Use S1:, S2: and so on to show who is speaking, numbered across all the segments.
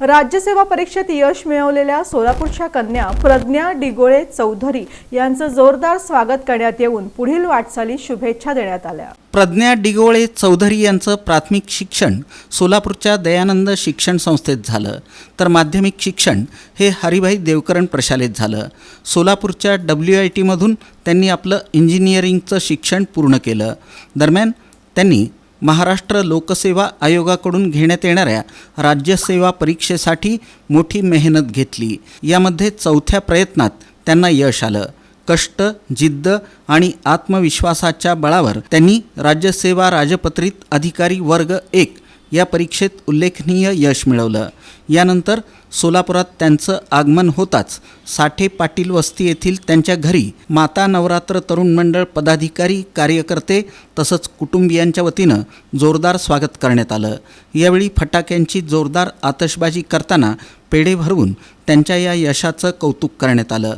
S1: राज्यसेवा परीक्षेत यश मिळवलेल्या सोलापूरच्या कन्या प्रज्ञा डिगोळे चौधरी यांचं जोरदार स्वागत करण्यात येऊन पुढील वाटचाली शुभेच्छा देण्यात आल्या.
S2: प्रज्ञा डिगोळे चौधरी यांचं प्राथमिक शिक्षण सोलापूरच्या दयानंद शिक्षण संस्थेत झालं. तर माध्यमिक शिक्षण हे हरिभाई देवकरण प्रशालेत झालं. सोलापूरच्या डब्ल्यू आय टीमधून त्यांनी आपलं इंजिनिअरिंगचं शिक्षण पूर्ण केलं. दरम्यान त्यांनी महाराष्ट्र लोकसेवा आयोगाकडून घेण्यात येणाऱ्या राज्यसेवा परीक्षेसाठी मोठी मेहनत घेतली. यामध्ये चौथ्या प्रयत्नात त्यांना यश आलं. कष्ट जिद्द आणि आत्मविश्वासाच्या बळावर त्यांनी राज्यसेवा राजपत्रित अधिकारी वर्ग एक या परीक्षेत उल्लेखनीय यश मिळवलं. यानंतर सोलापुरात त्यांचं आगमन होताच. साठे पाटील वस्ती येथील त्यांच्या घरी माता नवरात्र तरुण मंडळ पदाधिकारी कार्यकर्ते तसंच कुटुंबियांच्या वतीनं जोरदार स्वागत करण्यात आलं. यावेळी फटाक्यांची जोरदार आतषबाजी करताना पेढे भरवून त्यांच्या या यशाचं कौतुक करण्यात आलं.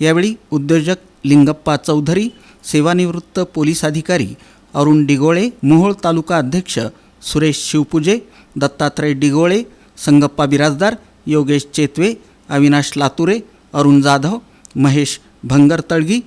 S2: यावेळी उद्योजक लिंगप्पा चौधरी सेवानिवृत्त पोलीस अधिकारी अरुण डिगोळे मोहोळ तालुका अध्यक्ष सुरेश शिवपुजे दत्तात्रय डिगोळे संगप्पा बिराजदार योगेश चेतवे अविनाश लातुरे अरुण जाधव महेश भंगर तळगी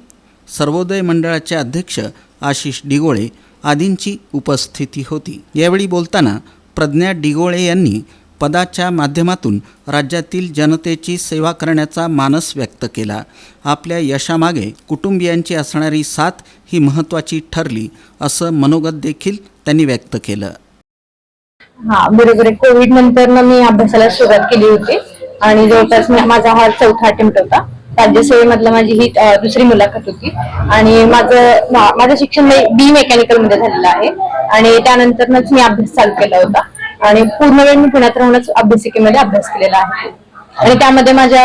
S2: सर्वोदय मंडळाचे अध्यक्ष आशिष डिगोळे आदींची उपस्थिती होती यावेळी बोलताना प्रज्ञा डिगोळे यांनी पदाच्या माध्यमातून राज्यातील जनतेची सेवा करण्याचा मानस व्यक्त केला आपल्या यशामागे कुटुंबियांची असणारी साथ ही महत्त्वाची ठरली असं मनोगत देखील त्यांनी व्यक्त केलं
S3: हा बरोबर आहे कोविड नंतर ना मी अभ्यासाला सुरुवात केली होती. आणि जवळपास मी- माझा हा चौथा अटेम्प्ट होता. राज्यसेवेमधला माझी ही अ, दुसरी मुलाखत होती. आणि माझं मा- माझं शिक्षण बी मेकॅनिकलमध्ये झालेलं आहे. आणि त्यानंतरच मी अभ्यास चालू केला होता. आणि पूर्ण वेळ मी पुण्यात राहूनच अभ्यासिकेमध्ये अभ्यास केलेला आहे. आणि त्यामध्ये माझ्या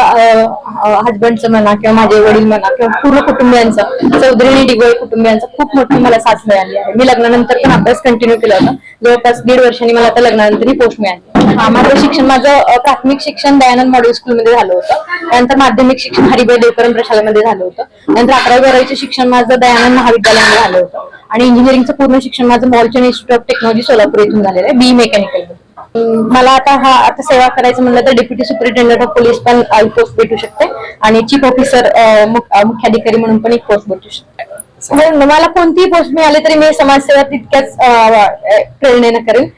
S3: हजबंडचं म्हणा किंवा माझे वडील म्हणा किंवा पूर्ण कुटुंबियांचं चौधरी डिगोळे कुटुंबियांचं खूप मोठी मला साथ मिळाली आहे. मी लग्नानंतर पण अभ्यास कंटिन्यू केला होता. जवळपास दीड वर्षांनी मला आता लग्नानंतर ही पोस्ट मिळाली. हा माझं शिक्षण माझं प्राथमिक शिक्षण दयानंद मॉडेल स्कूलमध्ये झालं होतं. त्यानंतर माध्यमिक शिक्षण हरिभाई देवकरण प्रशालामध्ये झालं होतं. नंतर अकरावी बारावीचं शिक्षण माझं दयानंद महाविद्यालयामध्ये झालं होतं. आणि इंजिनिअरिंगचं पूर्ण शिक्षण माझं Walchand institute of technology Solapur इथून झालेलं आहे बी मेकॅनिकल मला आता हा आता सेवा करायचं म्हणलं तर डेप्युटी सुपरिटेंडंट ऑफ पोलीस पण पोस्ट भेटू शकते. आणि चीफ ऑफिसर मुख्याधिकारी म्हणून पण एक पोस्ट भेटू शकते. मला कोणतीही पोस्ट मिळाली तरी मी समाजसेवा तितक्याच प्रेरणेनं करेन.